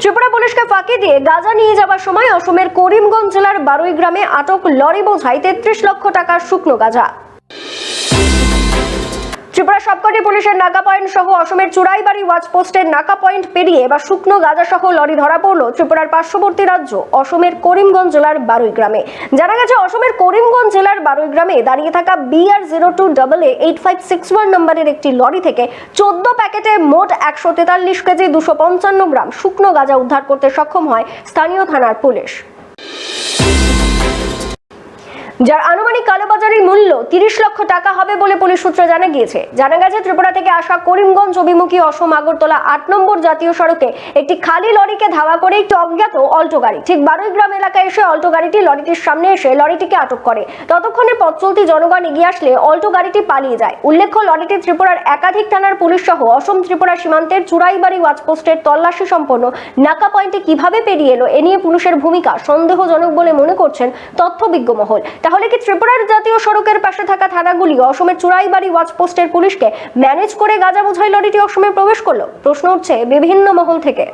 ত্রিপুরা পুলিশকে ফাঁকি দিয়ে গাঁজা নিয়ে যাবার সময় অসমের করিমগঞ্জ জেলার বারুই গ্রামে আটক লরি বোঝাই তেত্রিশ লক্ষ টাকার শুকনো গাঁজা। ত্রিপুরা সবকটি পুলিশের নাকা পয়েন্ট সহ অসমের চুরাইবাড়ি ওয়াচ পোস্টের নাকা পয়েন্ট পেরিয়ে বা শুকনো গাঁজা সহ লরি ধরা পড়ল ত্রিপুরার পার্শ্ববর্তী রাজ্য, অসমের করিমগঞ্জ জেলার বারুই গ্রামে। জানা গেছে, অসমের করিমগঞ্জ জেলার বারুই গ্রামে দাঁড়িয়ে থাকা BR zero two double A eight five six one নম্বরের একটি লরি থেকে চোদ্দ প্যাকেটে মোট একশো তেতাল্লিশ কেজি দুশো পঞ্চান্ন গ্রাম শুকনো গাঁজা উদ্ধার করতে সক্ষম হয় স্থানীয় থানার পুলিশ। যার আনুমানিক কালোবাজারের মূল্য তিরিশ টাকা হবে বলে পুলিশ সূত্রে জানা গিয়েছে। জানা গেছে, ত্রিপুরা থেকে আসা করিমগঞ্জ, অভিমুখী অসম, আগরতলা আট নম্বর জাতীয় সড়কে একটি খালি লরিকে ধাওয়া করে একটি অজ্ঞাত অল্টো গাড়ি। ঠিক বারুই গ্রাম এলাকায় এসে অল্টো গাড়িটি লরিটির সামনে এসে লরিটিকে আটক করে। ততক্ষণে পথ চলতি জনগণ এগিয়ে আসলে অল্টো গাড়িটি পালিয়ে যায়। উল্লেখ্য, লরিটি ত্রিপুরার একাধিক থানার পুলিশ সহ অসম ত্রিপুরা সীমান্তের চুরাইবাড়ি ওয়াচপোস্টের তল্লাশি সম্পন্ন নাকা পয়েন্টে কীভাবে পেরিয়ে এলো, এ নিয়ে পুলিশের ভূমিকা সন্দেহজনক বলে মনে করছেন তথ্যবিজ্ঞ মহল। তাহলে কি ত্রিপুরার জাতীয় সড়কের পাশে থাকা থানাগুলি অসমের চুরাইবাড়ি ওয়াচপোস্টের পুলিশকে ম্যানেজ করে গাঁজা বোঝাই লরিটি অসমে প্রবেশ করল। প্রশ্ন উঠছে বিভিন্ন মহল থেকে।